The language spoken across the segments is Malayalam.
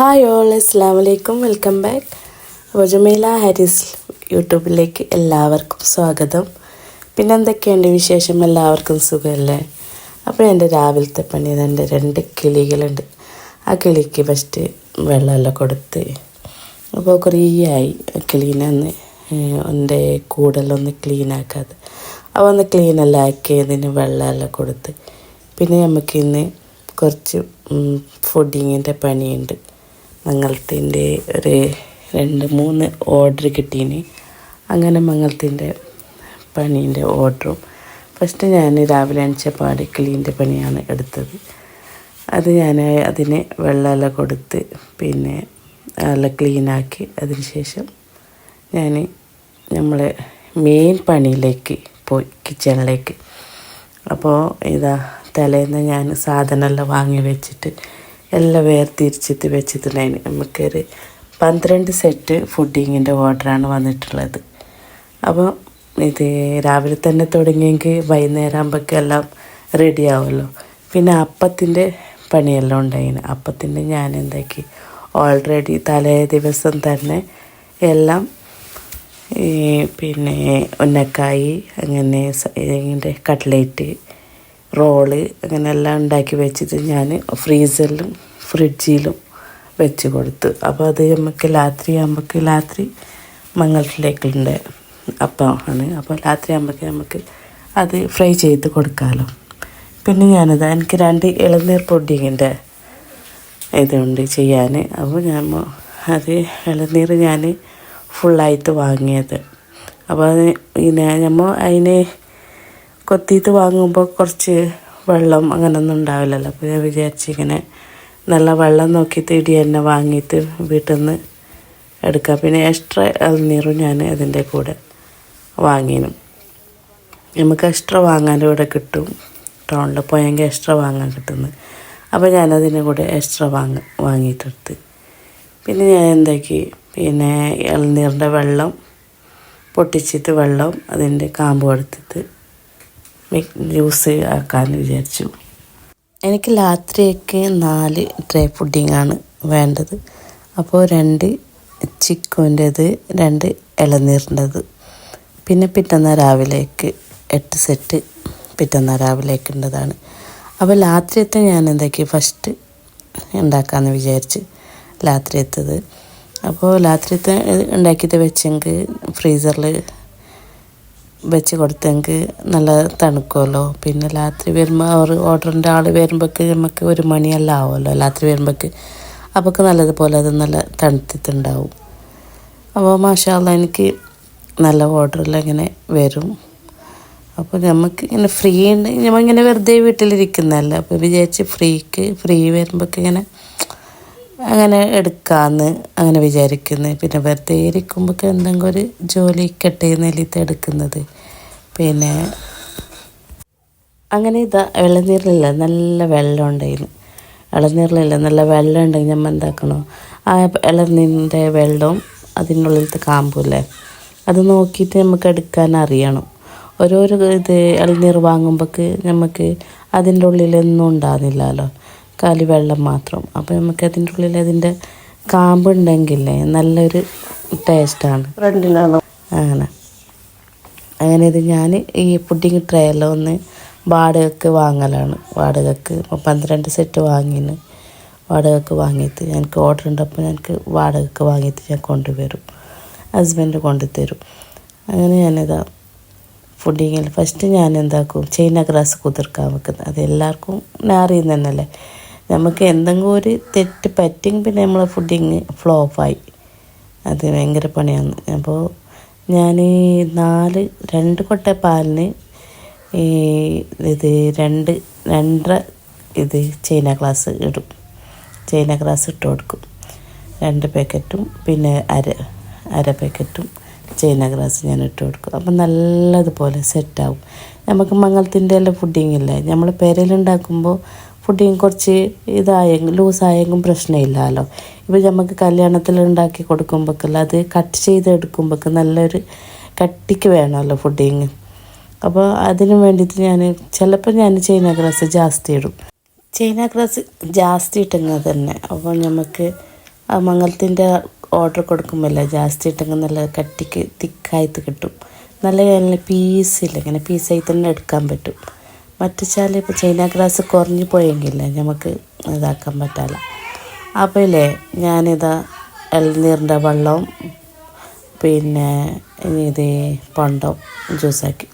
ഹായ് ഓൾ അസ്സാം വലൈക്കും വെൽക്കം ബാക്ക് അപ്പോൾ ഹാരിസ് യൂട്യൂബിലേക്ക് എല്ലാവർക്കും സ്വാഗതം. പിന്നെ എന്തൊക്കെയുണ്ട് വിശേഷം? എല്ലാവർക്കും സുഖമല്ലേ? അപ്പോൾ എന്റെ രാവിലത്തെ പണി എന്റെ രണ്ട് കിളികളുണ്ട്. ആ കിളിക്ക് ഫസ്റ്റ് വെള്ളമെല്ലാം കൊടുത്ത് അപ്പോൾ കുറേ ആയി. ക്ലീൻ ഒന്ന് എന്റെ കൂടെല്ലാം ആക്കാതെ. അപ്പോൾ ഒന്ന് ക്ലീനെല്ലാം ആക്കിയതിന് വെള്ളമെല്ലാം കൊടുത്ത്. പിന്നെ നമുക്കിന്ന് കുറച്ച് ഫുഡിങ്ങിന്റെ പണിയുണ്ട്. മംഗളത്തിന്റെ ഒരു രണ്ട് മൂന്ന് ഓർഡർ കിട്ടീന്. അങ്ങനെ മംഗളത്തിന്റെ പണീന്റെ ഓർഡറും ഫസ്റ്റ് ഞാൻ രാവിലെ അണിച്ചപ്പാടി ക്ലീന്റെ പണിയാണ് എടുത്തത്. അത് ഞാൻ അതിന് വെള്ളമെല്ലാം കൊടുത്ത് പിന്നെ എല്ലാം ക്ലീനാക്കി അതിന് ശേഷം ഞാൻ നമ്മളെ മെയിൻ പണിയിലേക്ക് പോയി കിച്ചണിലേക്ക് അപ്പോൾ ഇതാ തലേന്ന് ഞാൻ സാധനമെല്ലാം വാങ്ങി വെച്ചിട്ട് എല്ലാം വേർതിരിച്ചിട്ട് വെച്ചിട്ടുണ്ടായിന് നമുക്കൊരു പന്ത്രണ്ട് സെറ്റ് ഫുഡിങ്ങിന്റെ ഓർഡറാണ് വന്നിട്ടുള്ളത്. അപ്പോൾ ഇത് രാവിലെ തന്നെ തുടങ്ങിയെങ്കിൽ വൈകുന്നേരം ആകുമ്പോഴേക്കും എല്ലാം റെഡി ആവുമല്ലോ. പിന്നെ അപ്പത്തിന്റെ പണിയെല്ലാം ഉണ്ടായിന് അപ്പത്തിന്റെ ഞാൻ എന്താക്കി? ഓൾറെഡി തലേ ദിവസം തന്നെ എല്ലാം പിന്നെ ഉന്നക്കായി അങ്ങനെ കട്ട്ലേറ്റ് റോൾ അങ്ങനെയെല്ലാം ഉണ്ടാക്കി വെച്ചിട്ട് ഞാൻ ഫ്രീസറിലും ഫ്രിഡ്ജിലും വെച്ച് കൊടുത്തു. അപ്പോൾ അത് നമുക്ക് രാത്രി നമുക്ക് രാത്രി മംഗളത്തിലേക്കുണ്ട് അപ്പം ആണ് അപ്പോൾ രാത്രി നമുക്ക് നമുക്ക് അത് ഫ്രൈ ചെയ്ത് കൊടുക്കാമല്ലോ പിന്നെ ഞാനത് എനിക്ക് രണ്ട് ഇളനീർ പൊടിങ്ങിന്റെ ഇതുണ്ട് ചെയ്യാൻ. അപ്പോൾ ഞാൻ അത് ഇളനീർ ഞാൻ ഫുള്ളായിട്ട് വാങ്ങിയത്. അപ്പോൾ അത് പിന്നെ നമ്മൾ അതിന് കൊത്തിയിട്ട് വാങ്ങുമ്പോൾ കുറച്ച് വെള്ളം അങ്ങനൊന്നും ഉണ്ടാവില്ലല്ലോ. അപ്പോൾ ഞാൻ വിചാരിച്ച് ഇങ്ങനെ നല്ല വെള്ളം നോക്കിയിട്ട് ഇടി തന്നെ വാങ്ങിയിട്ട് വീട്ടിൽ നിന്ന് എടുക്കാം. പിന്നെ എക്സ്ട്രാ ഇളനീറും ഞാൻ അതിന്റെ കൂടെ വാങ്ങിനും നമുക്ക് എക്സ്ട്രാ വാങ്ങാന്റെ ഇവിടെ കിട്ടും. ടൗണിൽ പോയെങ്കിൽ എക്സ്ട്രാ വാങ്ങാൻ കിട്ടുന്നു. അപ്പോൾ ഞാനതിന്റെ കൂടെ എക്സ്ട്രാ വാങ്ങ വാങ്ങിയിട്ടെടുത്ത്. പിന്നെ ഞാൻ എന്താക്കി? പിന്നെ ഇളനീറിന്റെ വെള്ളം പൊട്ടിച്ചിട്ട് വെള്ളം അതിന്റെ കാമ്പ് എടുത്തിട്ട് ജ്യൂസ് ആക്കാമെന്ന് വിചാരിച്ചു. എനിക്ക് രാത്രിയൊക്കെ നാല് ഡ്രൈ പുഡിങ്ങാണ് വേണ്ടത്. അപ്പോൾ രണ്ട് ചിക്കുന്റേത് രണ്ട് ഇളനീറിന്റെത് പിന്നെ പിറ്റന്നാ രാവിലേക്ക് എട്ട് സെറ്റ് പിറ്റന്നാ രാവിലേക്ക് ഉണ്ടതാണ് അപ്പോൾ രാത്രിയത്തെ ഞാൻ എന്താക്കി ഫസ്റ്റ് ഉണ്ടാക്കാമെന്ന് വിചാരിച്ച് രാത്രിയത്തത്. അപ്പോൾ രാത്രിയത്തെ ഉണ്ടാക്കിയിട്ട് വെച്ചെങ്കിൽ ഫ്രീസറിൽ വെച്ച് കൊടുത്തെങ്കിൽ നല്ല തണുക്കുമല്ലോ പിന്നെ രാത്രി വരുമ്പോൾ അവർ ഓർഡറിന്റെ ആൾ വരുമ്പോഴേക്ക് നമുക്ക് ഒരു മണിയെല്ലാം ആവുമല്ലോ രാത്രി വരുമ്പോഴേക്ക് അപ്പോൾ നല്ലതുപോലെ അത് നല്ല തണുത്തിട്ടുണ്ടാവും. അപ്പോൾ മാഷാല്ല എനിക്ക് നല്ല ഓർഡറെല്ലാം ഇങ്ങനെ വരും. അപ്പോൾ നമുക്ക് ഇങ്ങനെ ഫ്രീ ഉണ്ട് നമ്മളിങ്ങനെ വെറുതെ വീട്ടിലിരിക്കുന്നതല്ല. അപ്പോൾ വിചാരിച്ച് ഫ്രീക്ക് ഫ്രീ വരുമ്പോഴേക്ക് ഇങ്ങനെ അങ്ങനെ എടുക്കാമെന്ന് അങ്ങനെ വിചാരിക്കുന്നത് പിന്നെ വെറുതെ ഇരിക്കുമ്പോൾ എന്തെങ്കിലും ഒരു ജോലി കെട്ടിയെന്നെല്ലിത്ത് എടുക്കുന്നത്. പിന്നെ അങ്ങനെ ഇതാ ഇളനീരിലില്ല നല്ല വെള്ളം ഉണ്ടായിരുന്നു ഇളനീരിലില്ല നല്ല വെള്ളം ഉണ്ടെങ്കിൽ നമ്മൾ എന്താക്കണോ? ആ ഇളനീരിന്റെ വെള്ളവും അതിനുള്ളിലത്തെ കാമ്പൂല്ലേ അത് നോക്കിയിട്ട് നമുക്ക് എടുക്കാൻ അറിയണം. ഓരോരോ ഇത് ഇളനീർ വാങ്ങുമ്പോൾക്ക് നമുക്ക് അതിന്റെ ഉള്ളിലൊന്നും ഉണ്ടാകുന്നില്ലല്ലോ. കാലി വെള്ളം മാത്രം. അപ്പോൾ നമുക്ക് അതിന്റെ ഉള്ളിൽ അതിന്റെ കാമ്പുണ്ടെങ്കിലേ നല്ലൊരു ടേസ്റ്റാണ്. ഫ്രണ്ടിലാണോ. അങ്ങനെ അങ്ങനെ ഇത് ഞാൻ ഈ പുഡിങ് ട്രേ എല്ലാം ഒന്ന് വാടകയ്ക്ക് വാങ്ങലാണ്. വാടകയ്ക്ക് പന്ത്രണ്ട് സെറ്റ് വാങ്ങിന്. വാടകയ്ക്ക് വാങ്ങിയിട്ട് എനിക്ക് ഓർഡർ ഉണ്ട്. അപ്പോൾ എനിക്ക് വാടകയ്ക്ക് വാങ്ങിയിട്ട് ഞാൻ കൊണ്ടുവരും. ഹസ്ബൻഡ് കൊണ്ടുതരും. അങ്ങനെ ഞാനിതാ ഫുഡിങ്ങിൽ ഫസ്റ്റ് ഞാൻ എന്താക്കും ചൈന ഗ്രാസ് കുതിർക്കാൻ വെക്കുന്നത്. അത് എല്ലാവർക്കും അറിയുന്ന തന്നെയല്ലേ നമുക്ക് എന്തെങ്കിലും ഒരു തെറ്റ് പറ്റിയെങ്കിൽ പിന്നെ നമ്മളെ ഫുഡിങ് ഫ്ലോപ്പായി അത് ഭയങ്കര പണിയാണ്. അപ്പോൾ ഞാൻ നാല് രണ്ട് കൊട്ട പാലിന് ഈ ഇത് രണ്ട് രണ്ടര ഇത് ചൈന ഗ്ലാസ് ഇടും. ചൈന ഗ്ലാസ് ഇട്ട് കൊടുക്കും. രണ്ട് പാക്കറ്റും പിന്നെ അര അര പാക്കറ്റും ചൈന ഗ്ലാസ് ഞാൻ ഇട്ട് കൊടുക്കും. അപ്പം നല്ലതുപോലെ സെറ്റാവും നമുക്ക് മംഗളത്തിന്റെ എല്ലാം ഫുഡിങ് ഇല്ലേ. നമ്മൾ പെരയിലുണ്ടാക്കുമ്പോൾ ഫുഡിങ് കുറച്ച് ഇതായെങ്കിൽ ലൂസായെങ്കിലും പ്രശ്നമില്ലല്ലോ. ഇപ്പോൾ നമുക്ക് കല്യാണത്തിൽ ഉണ്ടാക്കി കൊടുക്കുമ്പോഴേക്കല്ല അത് കട്ട് ചെയ്ത് എടുക്കുമ്പോഴേക്ക് നല്ലൊരു കട്ടിക്ക് വേണമല്ലോ ഫുഡിങ് അപ്പോൾ അതിന് വേണ്ടിയിട്ട് ഞാൻ ചിലപ്പോൾ ഞാൻ ചൈന ഗ്രാസ് ജാസ്തി ഇടും. ചൈന ഗ്രാസ് ജാസ്തി ഇട്ടെങ്കിൽ തന്നെ. അപ്പോൾ നമുക്ക് ആ മംഗലത്തിന്റെ ഓർഡർ കൊടുക്കുമ്പോൾ ജാസ്തി ഇട്ടെങ്കിൽ നല്ല കട്ടിക്ക് തിക്കായിട്ട് കിട്ടും. നല്ല പീസില്ല ഇങ്ങനെ പീസായി തന്നെ എടുക്കാൻ പറ്റും. മറ്റുച്ചാൽ ഇപ്പോൾ ചൈന ഗ്രാസ് കുറഞ്ഞു പോയെങ്കിലേ നമുക്ക് ഇതാക്കാൻ പറ്റില്ല. അപ്പോൾ ഇല്ലേ ഞാനിതാ ഇളനീറിന്റെ വെള്ളവും പിന്നെ ഇത് പണ്ടം ജ്യൂസാക്കി.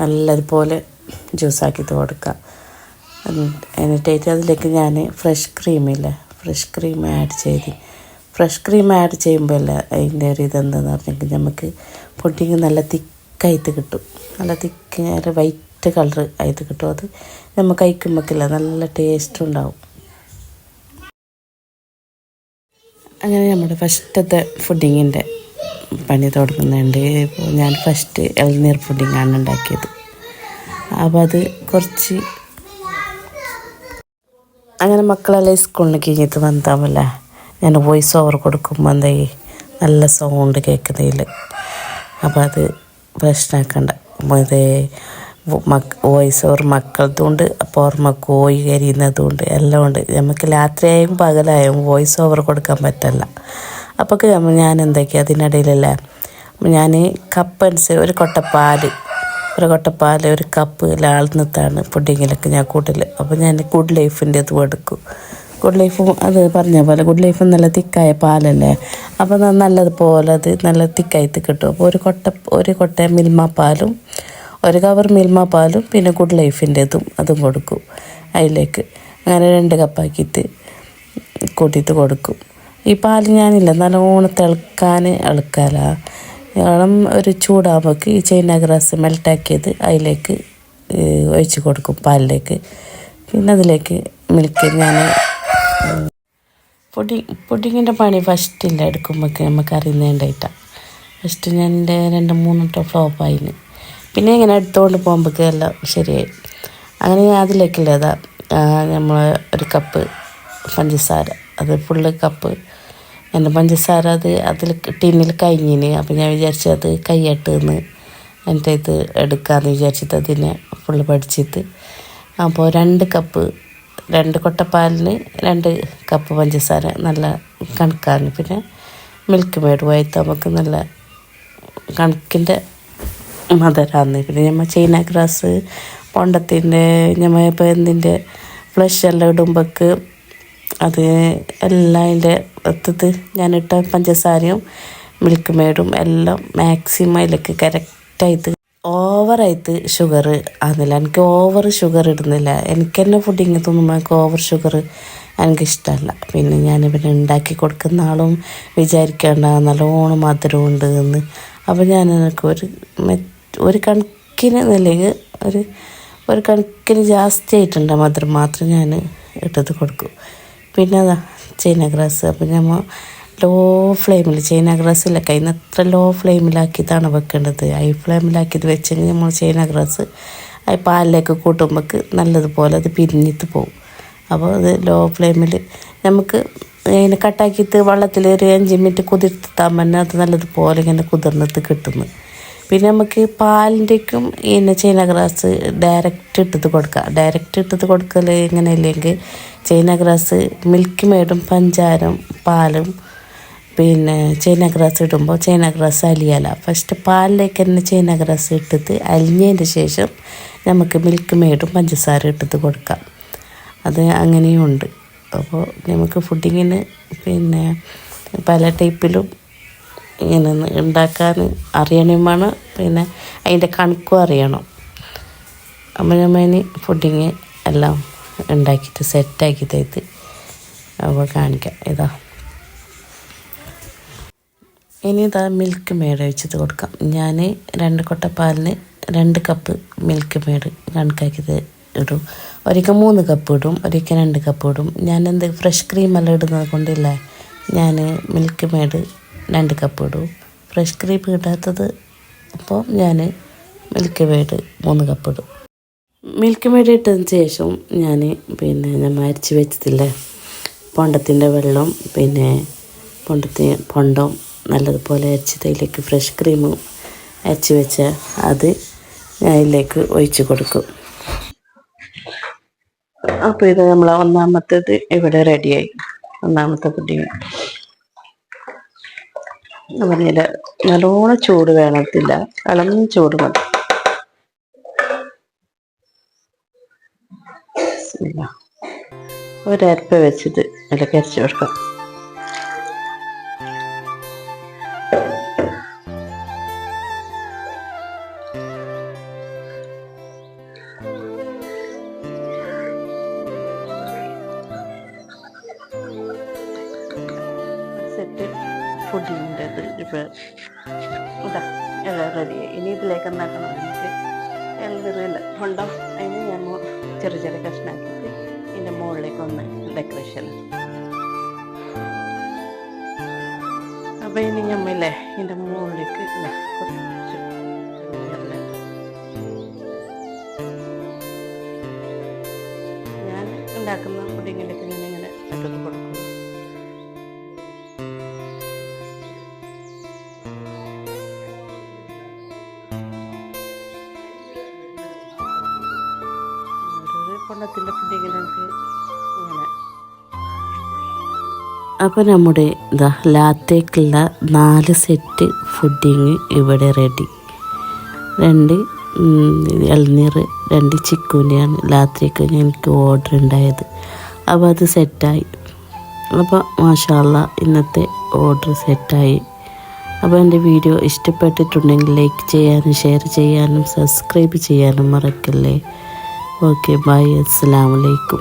നല്ലതുപോലെ ജ്യൂസാക്കിയിട്ട് കൊടുക്കുക എന്നിട്ടായിട്ട് അതിലേക്ക് ഞാൻ ഫ്രഷ് ക്രീമില്ലേ ഫ്രഷ് ക്രീം ആഡ് ചെയ്ത്. ഫ്രഷ് ക്രീം ആഡ് ചെയ്യുമ്പോൾ അല്ല അതിന്റെ ഒരു ഇതെന്താണെന്ന് പറഞ്ഞെങ്കിൽ നമുക്ക് പുഡിങ് നല്ല തിക്കായിട്ട് കിട്ടും. നല്ല തിക്ക് ഒരു വൈറ്റ് കളർ ആയത് കിട്ടും. അത് നമ്മൾ കഴിക്കുമ്പോഴേക്കില്ല നല്ല ടേസ്റ്റ് ഉണ്ടാവും. അങ്ങനെ നമ്മുടെ ഫസ്റ്റത്തെ ഫുഡിങ്ങിന്റെ പണി തുടങ്ങുന്നുണ്ട്. ഇപ്പോൾ ഞാൻ ഫസ്റ്റ് ഇളനീർ പുഡിങ്ങാണ് ഉണ്ടാക്കിയത്. അപ്പോൾ അത് കുറച്ച് അങ്ങനെ മക്കളെല്ലാം സ്കൂളിൽ കഴിഞ്ഞിട്ട് വന്നാമല്ല ഞാൻ വോയിസ് ഓവർ കൊടുക്കുമ്പോൾ എന്തായി നല്ല സൗണ്ട് കേൾക്കുന്നതിൽ അപ്പോൾ അത് പ്രശ്നമാക്കണ്ട ഇത് വോയിസ് ഓവർ മക്കളതുകൊണ്ട് പുറമെ കോഴി കരിയുന്നതുകൊണ്ട് എല്ലാം ഉണ്ട്. നമുക്ക് രാത്രിയായും പകലായും വോയിസ് ഓവർ കൊടുക്കാൻ പറ്റില്ല. അപ്പോൾ ഞാൻ എന്തൊക്കെ അതിനിടയിലല്ലേ? ഞാൻ കപ്പ് അനുസരിച്ച് ഒരു കൊട്ട പാൽ ഒരു കൊട്ട പാൽ ഒരു കപ്പ് ലാൾന്നത്താണ് പുഡിങ്ങിലൊക്കെ ഞാൻ കൂട്ടൽ അപ്പോൾ ഞാൻ ഗുഡ് ലൈഫിന്റെ അത് എടുക്കും ഗുഡ് ലൈഫ് അത് പറഞ്ഞ പോലെ ഗുഡ് ലൈഫ് നല്ല തിക്കായ പാലല്ലേ? അപ്പോൾ നല്ലതുപോലെ അത് നല്ല തിക്കായിട്ട് കിട്ടും. അപ്പോൾ ഒരു കൊട്ട ഒരു കൊട്ട മിൽമ പാലും ഒരു കവർ മിൽമ പാലും പിന്നെ ഗുഡ് ലൈഫിന്റെതും അതും കൊടുക്കും. അതിലേക്ക് അങ്ങനെ രണ്ട് കപ്പാക്കിയിട്ട് കൂട്ടിയിട്ട് കൊടുക്കും. ഈ പാൽ ഞാനില്ല നല്ലോണം തിളക്കാൻ ഇളക്കാല ഇളം ഒരു ചൂടാകുമ്പോൾ ഈ ചൈന ഗ്രാസ് മെൽട്ടാക്കിയത് അതിലേക്ക് ഒഴിച്ച് കൊടുക്കും പാലിലേക്ക്. പിന്നെ അതിലേക്ക് മിൽക്ക് ഞാൻ പൊടി പൊടിങ്ങിന്റെ പണി ഫസ്റ്റില്ല എടുക്കുമ്പോഴേക്ക് നമുക്ക് അറിയുന്നേണ്ടായിട്ടാണ് ഫസ്റ്റ് ഞാൻ എന്റെ രണ്ട് മൂന്നിട്ടോ ഫ്ലോപ്പായിന് പിന്നെ ഇങ്ങനെ എടുത്തുകൊണ്ട് പോകുമ്പോഴേക്ക് എല്ലാം ശരിയായി. അങ്ങനെ ഞാൻ അതിലേക്കുള്ളതാ നമ്മൾ ഒരു കപ്പ് പഞ്ചസാര. അത് ഫുള്ള് കപ്പ് എന്റെ പഞ്ചസാര അത് അതിൽ ടിന്നിൽ കഴിഞ്ഞിന് അപ്പം ഞാൻ വിചാരിച്ചു അത് കൈയ്യട്ടെന്ന് എന്റെ ഇത് എടുക്കാമെന്ന് വിചാരിച്ചിട്ട് അതിനെ ഫുള്ള് പഠിച്ചിട്ട്. അപ്പോൾ രണ്ട് കപ്പ് രണ്ട് കൊട്ടപ്പാലിന് രണ്ട് കപ്പ് പഞ്ചസാര നല്ല കണക്കാണ്. പിന്നെ മിൽക്ക് മേഡ് നമുക്ക് നല്ല കണക്കിന്റെ മധുരമാണ് പിന്നെ നമ്മൾ ചൈന ഗ്രാസ് പൊണ്ടത്തിന്റെ നമ്മൾ ഇപ്പോൾ എന്തിന്റെ ഫ്ലഷ് എല്ലാം ഇടുമ്പോൾക്ക് അത് എല്ലാം അതിന്റെ ഒത്തത് ഞാനിട്ട പഞ്ചസാരയും മിൽക്ക് മേഡും എല്ലാം മാക്സിമം അതിലേക്ക് കറക്റ്റായിട്ട് ഓവറായിട്ട് ഷുഗർ ആകുന്നില്ല എനിക്ക് ഓവർ ഷുഗർ ഇടുന്നില്ല. എനിക്ക് തന്നെ ഫുഡിങ് തോന്നുമ്പോൾ എനിക്ക് ഓവർ ഷുഗർ എനിക്കിഷ്ടമല്ല പിന്നെ ഞാൻ പിന്നെ ഉണ്ടാക്കി കൊടുക്കുന്ന ആളും വിചാരിക്കേണ്ട നല്ലോണം മധുരമുണ്ട് എന്ന്. അപ്പോൾ ഞാൻ എനിക്ക് ഒരു ഒരു കണക്കിന് അല്ലെങ്കിൽ ഒരു ഒരു കണക്കിന് ജാസ്തി ആയിട്ടുണ്ട് മധുരം മാത്രം ഞാൻ ഇട്ടത് കൊടുക്കും. പിന്നെ അതാ ചൈന ഗ്രാസ്. അപ്പം നമ്മൾ ലോ ഫ്ലെയിമിൽ ചൈന ഗ്രാസില്ല കയ്യിൽ നിന്ന് എത്ര ലോ ഫ്ലെയിമിലാക്കിയതാണ് വെക്കേണ്ടത്? ഹൈ ഫ്ലെയിമിലാക്കിയത് വെച്ചെങ്കിൽ നമ്മൾ ചൈന ഗ്രാസ് ആ പാലിലേക്ക് കൂട്ടുമ്പോൾക്ക് നല്ലതുപോലെ അത് പിരിഞ്ഞിട്ട് പോകും അപ്പോൾ അത് ലോ ഫ്ലെയിമിൽ നമുക്ക് ഇങ്ങനെ കട്ടാക്കിയിട്ട് വെള്ളത്തിൽ ഒരു അഞ്ച് മിനിറ്റ് കുതിർത്താൻ തന്നെ അത് നല്ലതുപോലെ ഇങ്ങനെ കുതിർന്നിട്ട് കിട്ടുന്നു പിന്നെ നമുക്ക് പാലിന്റെക്കും പിന്നെ ചൈന ഗ്രാസ് ഡയറക്റ്റ് ഇട്ടത് കൊടുക്കുക ഡയറക്റ്റ് ഇട്ടത് കൊടുക്കൽ ഇല്ലെങ്കിൽ ചൈന ഗ്രാസ് മിൽക്ക് മേടും പഞ്ചാരം പാലും പിന്നെ ചൈന ഗ്രാസ് ഇടുമ്പോൾ ചൈന ഗ്രാസ് അലിയല. ഫസ്റ്റ് പാലിലേക്ക് തന്നെ ചൈന ഗ്രാസ് ഇട്ടിട്ട് അലിഞ്ഞതിന്റെ ശേഷം നമുക്ക് മിൽക്ക് മേടും പഞ്ചസാര ഇട്ടിട്ട് കൊടുക്കാം. അത് അങ്ങനെയുണ്ട്. അപ്പോൾ നമുക്ക് ഫുഡിങ്ങിന് പിന്നെ പല ടൈപ്പിലും ഇങ്ങനെ ഉണ്ടാക്കാൻ അറിയണം പിന്നെ അതിന്റെ കണക്കും അറിയണം. അമ്മയമ്മേനി നമ്മൾ ഫുഡിങ് എല്ലാം ഉണ്ടാക്കിയിട്ട് സെറ്റാക്കി തേത്ത് അപ്പോൾ കാണിക്കാം. ഇതാ. ഇനി ഇതാ മിൽക്ക് മേഡ് വെച്ചിട്ട് കൊടുക്കാം. ഞാൻ രണ്ട് കൊട്ട പാലിന് രണ്ട് കപ്പ് മിൽക്ക് മേഡ് കണക്കാക്കി ഇടും. ഒരിക്കൽ മൂന്ന് കപ്പ് ഇടും ഒരിക്കൽ രണ്ട് കപ്പ് ഇടും. ഞാൻ എന്ത് ഫ്രഷ് ക്രീം എല്ലാം ഇടുന്നത് കൊണ്ടില്ല? ഞാൻ മിൽക്ക് മേഡ് രണ്ട് കപ്പ് ഇടും. ഫ്രഷ് ക്രീം ഇടാത്തത് അപ്പോൾ ഞാൻ മിൽക്ക് മേഡ് മൂന്ന് കപ്പ് ഇടും. മിൽക്ക് മേഡ് ഇട്ടതിന് ശേഷം ഞാൻ പിന്നെ നമ്മൾ അരിച്ച് വെച്ചതില്ലേ? പൊണ്ടത്തിന്റെ വെള്ളം പിന്നെ പൊണ്ടത്തി പൊണ്ടം നല്ലതുപോലെ അരിച്ചിട്ട് അതിലേക്ക് ഫ്രഷ് ക്രീമും അരച്ച് വെച്ച അത് ഞാൻ അതിലേക്ക് ഒഴിച്ച് കൊടുക്കും. അപ്പോൾ ഇത് നമ്മളെ ഒന്നാമത്തേത് ഇവിടെ റെഡിയായി ഒന്നാമത്തെ പുഡിങ്. ഞാൻ പറഞ്ഞാൽ നല്ലോണം ചൂട് വേണത്തില്ല. ഇളം ചൂട് മതി. ഒരപ്പ വെച്ചിട്ട് അതിലേക്ക് അരച്ചു കൊടുക്കാം. ഇതിലേക്ക് ഉണ്ടാക്കണം എനിക്ക്? എല്ലാം ഉണ്ടോ അതിന് ഞാൻ ചെറിയ ചെറിയ കഷ്ണാക്കിയിട്ട് ഇതിന്റെ മുകളിലേക്ക് ഒന്ന് ഡെക്കറേഷൻ അപ്പോൾ ഇനി ഞമ്മല്ലേ ഇതിന്റെ മുകളിലേക്ക് ഞാൻ ഉണ്ടാക്കുന്ന പുഡിങ്ങിലേക്ക് ഞാൻ ഓരോരോ ഫുഡ് ഇങ്ങനെ. നമുക്ക് ഇങ്ങനെ അപ്പോൾ നമ്മുടെ ലാത്തേക്കുള്ള നാല് സെറ്റ് ഫുഡിങ് ഇവിടെ റെഡി. രണ്ട് ഇളനീർ രണ്ട് ചിക്കൂന്റെയാണ് ലാത്തേക്ക് എനിക്ക് ഓർഡർ ഉണ്ടായത്. അപ്പോൾ അത് സെറ്റായി. അപ്പോൾ മാഷാല്ല ഇന്നത്തെ ഓർഡർ സെറ്റായി. അപ്പോൾ എന്റെ വീഡിയോ ഇഷ്ടപ്പെട്ടിട്ടുണ്ടെങ്കിൽ ലൈക്ക് ചെയ്യാനും ഷെയർ ചെയ്യാനും സബ്സ്ക്രൈബ് ചെയ്യാനും മറക്കല്ലേ? ഓക്കെ ബൈ അസ്സാം വലൈക്കും